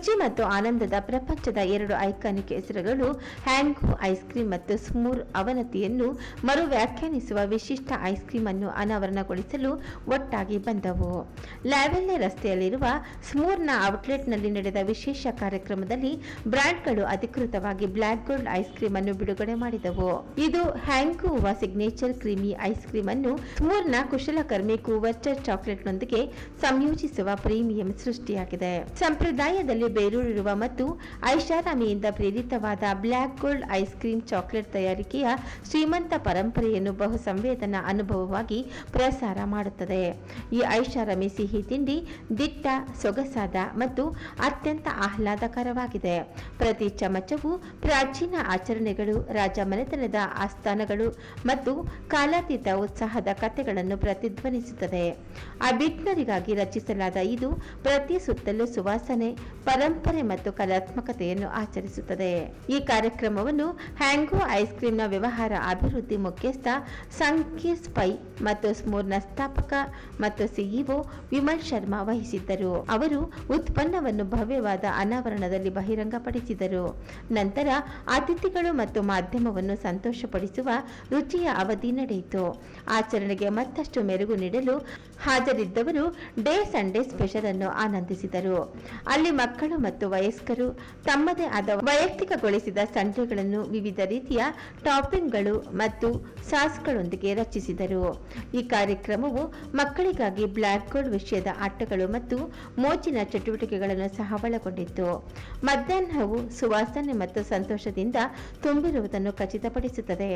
ರುಚಿ ಮತ್ತು ಆನಂದದ ಪ್ರಪಂಚದ ಎರಡು ಐಕಾನಿಕ್ ಹೆಸರುಗಳು ಹ್ಯಾಂಗೋ ಐಸ್ ಕ್ರೀಮ್ ಮತ್ತು ಸ್ಮೂರ್ ಅವನತಿಯನ್ನು ಮರು ವ್ಯಾಖ್ಯಾನಿಸುವ ವಿಶಿಷ್ಟ ಐಸ್ ಕ್ರೀಮ್ ಅನ್ನು ಅನಾವರಣಗೊಳಿಸಲು ಒಟ್ಟಾಗಿ ಬಂದವು. ಲ್ಯಾವೆಲ್ಲೆ ರಸ್ತೆಯಲ್ಲಿರುವ ಸ್ಮೂರ್ನ ಔಟ್ಲೆಟ್ನಲ್ಲಿ ನಡೆದ ವಿಶೇಷ ಕಾರ್ಯಕ್ರಮದಲ್ಲಿ ಬ್ರ್ಯಾಂಡ್ಗಳು ಅಧಿಕೃತವಾಗಿ ಬ್ಲ್ಯಾಕ್ ಗೋಲ್ಡ್ ಐಸ್ ಕ್ರೀಮ್ ಅನ್ನು ಬಿಡುಗಡೆ ಮಾಡಿದವು. ಇದು ಹ್ಯಾಂಗೂವ ಸಿಗ್ನೇಚರ್ ಕ್ರೀಮಿ ಐಸ್ ಕ್ರೀಮ್ ಅನ್ನು ಸ್ಮೂರ್ನ ಕುಶಲಕರ್ಮಿ ಕೂವರ್ಚರ್ ಚಾಕ್ಲೇಟ್ನೊಂದಿಗೆ ಸಂಯೋಜಿಸುವ ಪ್ರೀಮಿಯಂ ಸೃಷ್ಟಿಯಾಗಿದೆ. ಸಂಪ್ರದಾಯದಲ್ಲಿ ಬೇರೂರಿರುವ ಮತ್ತು ಐಷಾರಾಮಿಯಿಂದ ಪ್ರೇರಿತವಾದ black gold ice cream chocolate ತಯಾರಿಕೆಯ ಶ್ರೀಮಂತ ಪರಂಪರೆಯನ್ನು ಬಹು ಸಂವೇದನಾ ಅನುಭವವಾಗಿ ಪ್ರಸಾರ ಮಾಡುತ್ತದೆ. ಈ ಐಷಾರಾಮಿ ಸಿಹಿ ತಿಂಡಿ ದಿಟ್ಟ, ಸೊಗಸಾದ ಮತ್ತು ಅತ್ಯಂತ ಆಹ್ಲಾದಕರವಾಗಿದೆ. ಪ್ರತಿ ಚಮಚವು ಪ್ರಾಚೀನ ಆಚರಣೆಗಳು, ರಾಜ ಮನೆತನದ ಆಸ್ಥಾನಗಳು ಮತ್ತು ಕಾಲಾತೀತ ಉತ್ಸಾಹದ ಕಥೆಗಳನ್ನು ಪ್ರತಿಧ್ವನಿಸುತ್ತದೆ. ಅಭಿಜ್ಞರಿಗಾಗಿ ರಚಿಸಲಾದ ಇದು ಪ್ರತಿ ಸುತ್ತಲೂ ಸುವಾಸನೆ ಪರಂಪರೆ ಮತ್ತು ಕಲಾತ್ಮಕತೆಯನ್ನು ಆಚರಿಸುತ್ತದೆ. ಈ ಕಾರ್ಯಕ್ರಮವನ್ನು ಹ್ಯಾಂಗೋ ಐಸ್ ಕ್ರೀಮ್ನ ವ್ಯವಹಾರ ಅಭಿವೃದ್ಧಿ ಮುಖ್ಯಸ್ಥ ಸಂಕೇಶ್ ಸ್ಪೈ ಮತ್ತು ಸ್ಮೂರ್ನ ಸ್ಥಾಪಕ ಮತ್ತು ಸಿಇಒ ವಿಮಲ್ ಶರ್ಮಾ ವಹಿಸಿದ್ದರು. ಅವರು ಉತ್ಪನ್ನವನ್ನು ಭವ್ಯವಾದ ಅನಾವರಣದಲ್ಲಿ ಬಹಿರಂಗಪಡಿಸಿದರು. ನಂತರ ಅತಿಥಿಗಳು ಮತ್ತು ಮಾಧ್ಯಮವನ್ನು ಸಂತೋಷಪಡಿಸುವ ರುಚಿಯ ಅವಧಿ ನಡೆಯಿತು. ಆಚರಣೆಗೆ ಮತ್ತಷ್ಟು ಮೆರುಗು ನೀಡಲು ಹಾಜರಿದ್ದವರು ಡೇ ಸಂಡೇ ಸ್ಪೆಷಲ್ ಅನ್ನು ಆನಂದಿಸಿದರು. ಅಲ್ಲಿ ಮಕ್ಕಳು ಮತ್ತು ವಯಸ್ಕರು ತಮ್ಮದೇ ಆದ ವೈಯಕ್ತಿಕಗೊಳಿಸಿದ ಸಂಡೆಗಳನ್ನು ವಿವಿಧ ರೀತಿಯ ಟಾಪಿಂಗ್ಗಳು ಮತ್ತು ಸಾಸ್ಗಳೊಂದಿಗೆ ರಚಿಸಿದರು. ಈ ಕಾರ್ಯಕ್ರಮವು ಮಕ್ಕಳಿಗಾಗಿ ಬ್ಲ್ಯಾಕ್ ಗೋಲ್ಡ್ ವಿಷಯದ ಆಟಗಳು ಮತ್ತು ಮೋಜಿನ ಚಟುವಟಿಕೆಗಳನ್ನು ಸಹ ಒಳಗೊಂಡಿತ್ತು. ಮಧ್ಯಾಹ್ನವು ಸುವಾಸನೆ ಮತ್ತು ಸಂತೋಷದಿಂದ ತುಂಬಿರುವುದನ್ನು ಖಚಿತಪಡಿಸುತ್ತದೆ.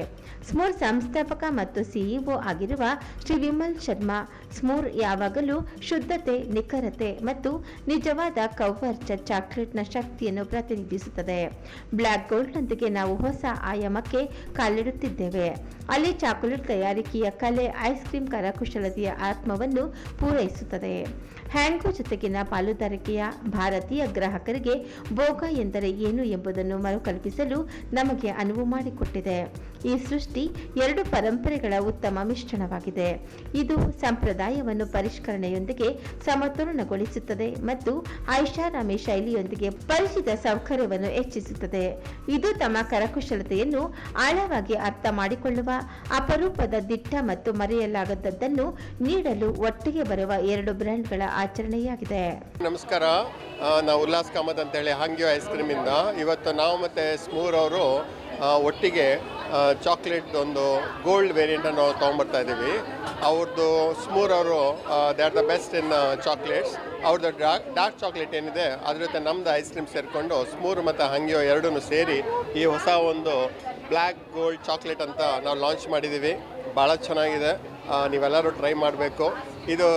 ಸ್ಮೂರ್ ಸಂಸ್ಥಾಪಕ ಮತ್ತು ಸಿಇಒ ಆಗಿರುವ ಶ್ರೀ ವಿಮಲ್ ಶರ್ಮಾ ಸ್ಮೂರ್ ಯಾವಾಗಲೂ ಶುದ್ಧತೆ, ನಿಖರತೆ ಮತ್ತು ನಿಜವಾದ ಕೌವರ್ಚ ಚಾಕ್ಲೇಟ್ನ ಶಕ್ತಿಯನ್ನು ಪ್ರತಿನಿಧಿಸುತ್ತದೆ. ಬ್ಲ್ಯಾಕ್ ಗೋಲ್ಡ್ನೊಂದಿಗೆ ನಾವು ಹೊಸ ಆಯಾಮಕ್ಕೆ ಕಾಲಿಡುತ್ತಿದ್ದೇವೆ. ಅಲ್ಲಿ ಚಾಕೊಲೇಟ್ ತಯಾರಿಕೆಯ ಕಲೆ, ಐಸ್ ಕ್ರೀಮ್ ಕರಕುಶಲತೆಯ ಆತ್ಮವನ್ನು ಪೂರೈಸುತ್ತದೆ. ಹ್ಯಾಂಗೋ ಜೊತೆಗಿನ ಪಾಲುದಾರಿಕೆಯ ಭಾರತೀಯ ಗ್ರಾಹಕರಿಗೆ ಭೋಗ ಎಂದರೆ ಏನು ಎಂಬುದನ್ನು ಮರುಕಲ್ಪಿಸಲು ನಮಗೆ ಅನುವು ಮಾಡಿಕೊಟ್ಟಿದೆ. ಈ ಸೃಷ್ಟಿ ಎರಡು ಪರಂಪರೆಗಳ ಉತ್ತಮ ಮಿಶ್ರಣವಾಗಿದೆ. ಇದು ಸಂಪ್ರದಾಯವನ್ನು ಪರಿಷ್ಕರಣೆಯೊಂದಿಗೆ ಸಮತೋಲನಗೊಳಿಸುತ್ತದೆ ಮತ್ತು ಐಷಾರಾಮಿ ಶೈಲಿಯೊಂದಿಗೆ ಪರಿಚಿತ ಸೌಕರ್ಯವನ್ನು ಹೆಚ್ಚಿಸುತ್ತದೆ. ಇದು ತಮ್ಮ ಕರಕುಶಲತೆಯನ್ನು ಆಳವಾಗಿ ಅರ್ಥ ಮಾಡಿಕೊಳ್ಳುವ ಅಪರೂಪದ ದಿಟ್ಟ ಮತ್ತು ಮರೆಯಲಾಗದ್ದನ್ನು ನೀಡಲು ಒಟ್ಟಿಗೆ ಬರುವ ಎರಡು ಬ್ರ್ಯಾಂಡ್ಗಳ ಆಚರಣೆಯಾಗಿದೆ. ನಮಸ್ಕಾರ. ನಾವು ಉಲ್ಲಾಸ್ ಕಾಮತ್ ಅಂತೇಳಿ ಹಾಂಗ್ಯೋ ಐಸ್ ಕ್ರೀಮಿಂದ ಇವತ್ತು ನಾವು ಮತ್ತೆ ಸ್ಮೂರ್ ಅವರು ಒಟ್ಟಿಗೆ ಚಾಕ್ಲೇಟ್ ಒಂದು ಗೋಲ್ಡ್ ವೇರಿಯಂಟನ್ನು ನಾವು ತೊಗೊಂಬರ್ತಾ ಇದ್ದೀವಿ ಅವ್ರದ್ದು ಸ್ಮೂರ್ ಅವರು they are the best in chocolates. ಅವ್ರದ್ದು ಡಾರ್ಕ್ ಡಾರ್ಕ್ ಚಾಕ್ಲೇಟ್ ಏನಿದೆ, ಅದ್ರ ಜೊತೆ ನಮ್ದು ಐಸ್ ಕ್ರೀಮ್ ಸೇರಿಕೊಂಡು ಸ್ಮೂರ್ ಮತ್ತು ಹಂಗಿಯೋ ಎರಡೂ ಸೇರಿ ಈ ಹೊಸ ಒಂದು ಬ್ಲ್ಯಾಕ್ ಗೋಲ್ಡ್ ಚಾಕ್ಲೇಟ್ ಅಂತ ನಾವು ಲಾಂಚ್ ಮಾಡಿದ್ದೀವಿ. ಭಾಳ ಚೆನ್ನಾಗಿದೆ. ನೀವೆಲ್ಲರೂ ಟ್ರೈ ಮಾಡಬೇಕು. ಇದು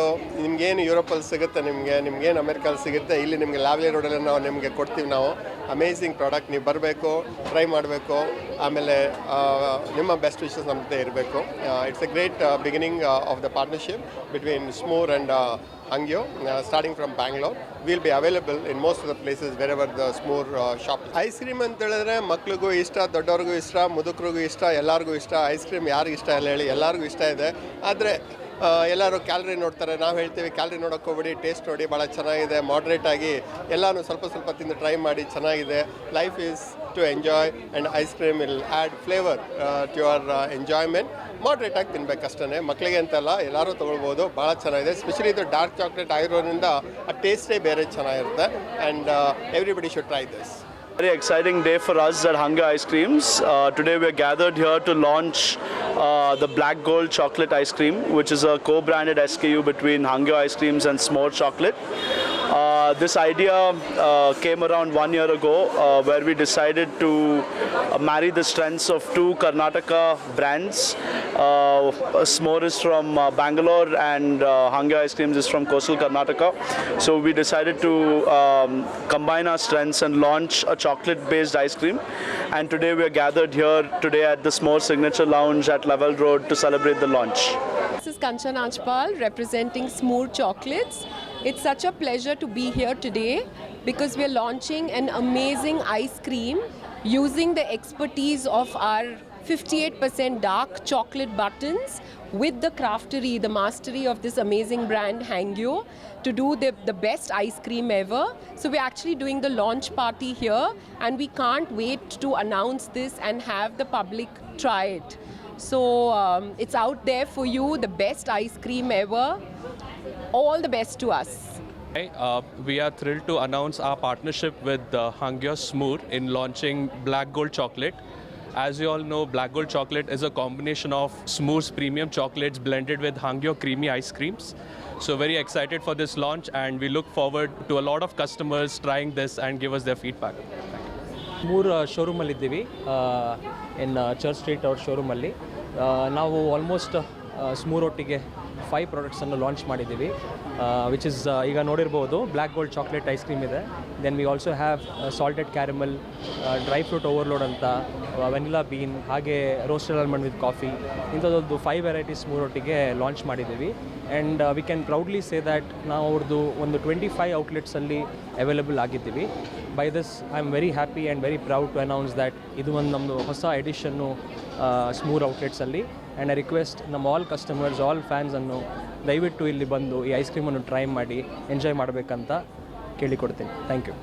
ನಿಮಗೇನು ಯುರೋಪಲ್ಲಿ ಸಿಗುತ್ತೆ, ನಿಮಗೆ, ನಿಮ್ಗೇನು ಅಮೆರಿಕಲ್ಲಿ ಸಿಗುತ್ತೆ, ಇಲ್ಲಿ ನಿಮಗೆ ಲಾವ್ಲಿ ರೋಡಲ್ಲಿ ನಾವು ನಿಮಗೆ ಕೊಡ್ತೀವಿ ನಾವು. ಅಮೇಝಿಂಗ್ ಪ್ರಾಡಕ್ಟ್ ನೀವು ಬರಬೇಕು, ಟ್ರೈ ಮಾಡಬೇಕು. ಆಮೇಲೆ ನಿಮ್ಮ ಬೆಸ್ಟ್ ವಿಷಸ್ ನಮ್ಮ ಜೊತೆ ಇರಬೇಕು it's a great beginning of the partnership between Smoor and Hangyo starting from Bangalore will be available in most of the places wherever the Smoor shop ice cream ಅಂತ ಹೇಳಿದ್ರೆ ಮಕ್ಳಿಗೂ ಇಷ್ಟ, ದೊಡ್ಡವ್ರಿಗೂ ಇಷ್ಟ, ಮುದುಕರಿಗೂ ಇಷ್ಟ, ಎಲ್ಲರಿಗೂ ಇಷ್ಟ. ಐಸ್ ಕ್ರೀಮ್ ಯಾರಿಗೂ ಇಷ್ಟ ಇಲ್ಲ ಹೇಳಿ, ಎಲ್ಲರಿಗೂ ಇಷ್ಟ ಇದೆ. ಆದರೆ ಎಲ್ಲರೂ ಕ್ಯಾಲ್ರಿ ನೋಡ್ತಾರೆ. ನಾವು ಹೇಳ್ತೀವಿ ಕ್ಯಾಲ್ರಿ ನೋಡಕ್ಕೆ ಹೋಗ್ಬಿಡಿ ಟೇಸ್ಟ್ ನೋಡಿ ಭಾಳ ಚೆನ್ನಾಗಿದೆ ಮಾಡ್ರೇಟ್ ಆಗಿ ಎಲ್ಲನೂ ಸ್ವಲ್ಪ ಸ್ವಲ್ಪ ತಿಂದು ಟ್ರೈ ಮಾಡಿ, ಚೆನ್ನಾಗಿದೆ. Life is to enjoy and ice cream will add flavour to your enjoyment moderate ಆಗಿ ತಿನ್ಬೇಕಷ್ಟೇ ಮಕ್ಕಳಿಗೆ ಅಂತಲ್ಲ ಎಲ್ಲರೂ ತೊಗೊಳ್ಬೋದು ಭಾಳ ಚೆನ್ನಾಗಿದೆ ಸ್ಪೆಷಲಿ ಇದು ಡಾರ್ಕ್ ಚಾಕ್ಲೇಟ್ ಆಗಿರೋದ್ರಿಂದ ಆ ಟೇಸ್ಟೇ ಬೇರೆ ಚೆನ್ನಾಗಿರುತ್ತೆ and everybody should try this Very exciting day for us at Hunger Ice Creams. Uh, today gathered gathered here to launch uh, the Black Gold Chocolate Ice Cream, which is a co-branded SKU between Hunger Ice Creams and S'more Chocolate. Uh, this idea uh, came around one year ago uh, where we decided to uh, marry the strengths of two Karnataka brands. Uh, S'more is from uh, Bangalore and uh, Ice Creams is from coastal Karnataka. So we decided to um, combine our strengths and launch a chocolate based ice cream. And today we are gathered here today at the S'more Signature Lounge at Level Road to celebrate the launch. This is Kanchan Anchpal representing Smooth Chocolates. It's such a pleasure to be here today because we're launching an amazing ice cream using the expertise of our 58% dark chocolate buttons with the craftery, the mastery of this amazing brand Hangyo to do the, the best ice cream ever. So we're actually doing the launch party here and we can't wait to announce this and have the public try it. So um, it's out there for you, the best ice cream ever. All the best to us. Uh, we are thrilled to announce our partnership with uh, Hangyo Smoor in launching Black Gold Chocolate. As you all know, Black Gold Chocolate is a combination of Smoor's premium chocolates blended with Hangyo creamy ice creams. So very excited for this launch and we look forward to a lot of customers trying this and give us their feedback. ಮೂರು ಶೋರೂಮಲ್ಲಿದ್ದೀವಿ ಇನ್ church street ಅವ್ರ ಶೋರೂಮಲ್ಲಿ ನಾವು almost ಸ್ಮೂರೊಟ್ಟಿಗೆ five ಪ್ರಾಡಕ್ಟ್ಸನ್ನು launch ಮಾಡಿದ್ದೀವಿ. Which is ಈಗ ನೋಡಿರ್ಬೋದು black gold chocolate ice cream ಇದೆ. Then we also have salted caramel dry fruit overload ಅಂತ ವೆನಿಲಾ ಬೀನ್ ಹಾಗೆ ರೋಸ್ಟೆಡ್ ಆಲ್ಮಂಡ್ ವಿತ್ ಕಾಫಿ ಇಂಥದ್ದೊಂದು ಫೈವ್ ವೆರೈಟೀಸ್ ಮೂರೊಟ್ಟಿಗೆ ಲಾಂಚ್ ಮಾಡಿದ್ದೀವಿ. And we can proudly say that ನಾವು ಅವ್ರದ್ದು ಒಂದು ಟ್ವೆಂಟಿ ಫೈವ್ ಔಟ್ಲೆಟ್ಸಲ್ಲಿ ಅವೈಲೇಬಲ್ ಆಗಿದ್ದೀವಿ. By this I am very happy and very proud to announce that ಇದು ಒಂದು ನಮ್ಮದು ಹೊಸ ಎಡಿಷನ್ನು ಸ್ಮೂರ್ ಔಟ್ಲೆಟ್ಸಲ್ಲಿ ಆ್ಯಂಡ್ ಐ ರಿಕ್ವೆಸ್ಟ್ ನಮ್ಮ ಆಲ್ ಕಸ್ಟಮರ್ಸ್ ಆಲ್ ಫ್ಯಾನ್ಸನ್ನು ದಯವಿಟ್ಟು ಇಲ್ಲಿ ಬಂದು ಈ ಐಸ್ ಕ್ರೀಮನ್ನು ಟ್ರೈ ಮಾಡಿ ಎಂಜಾಯ್ ಮಾಡಬೇಕಂತ ಕೇಳಿಕೊಡ್ತೀನಿ. Thank you